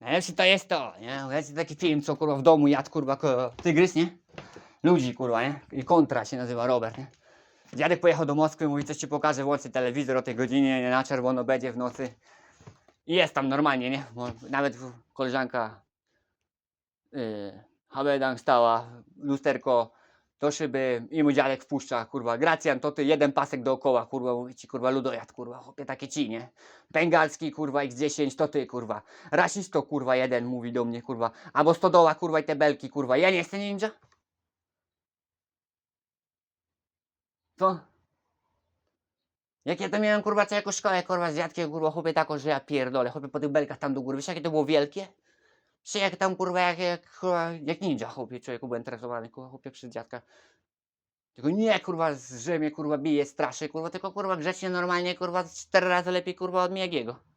Najlepszy to jest to, nie? Jest taki film, co kurwa w domu jadł, kurwa, tygrys, nie? Ludzi, kurwa, nie? I kontra się nazywa Robert, nie? Dziadek pojechał do Moskwy, mówi, coś ci pokażę, włączy telewizor o tej godzinie, nie? na czerwono będzie w nocy. I jest tam normalnie, nie? Bo nawet koleżanka yy, Habedang stała, lusterko do szyby i mu dziadek wpuszcza, kurwa, Gracjan, to ty jeden pasek dookoła, kurwa, mówi ci, kurwa, ludojad, kurwa, chłopie, takie ci, nie? Bengalski, kurwa, X10, to ty, kurwa. Rasisto, kurwa, jeden mówi do mnie, kurwa. Albo stodoła, kurwa, i te belki, kurwa. Ja nie jestem ninja? Co? Jak ja to miałem, kurwa, co jako szkołę, kurwa, z dziadkiem, kurwa, chłopie, taką, że ja pierdolę, chłopie, po tych belkach tam do góry. Wiesz, jakie to było wielkie? Czy jak tam, kurwa, jak, jak, kurwa, jak ninja, chłopie, człowieku, byłem tresowany, kurwa, chłopie, przez dziadka. Tylko nie, kurwa, że mnie, kurwa, bije, straszy, kurwa, tylko, kurwa, grzecznie, normalnie, kurwa, cztery razy lepiej, kurwa, od Miyagiego.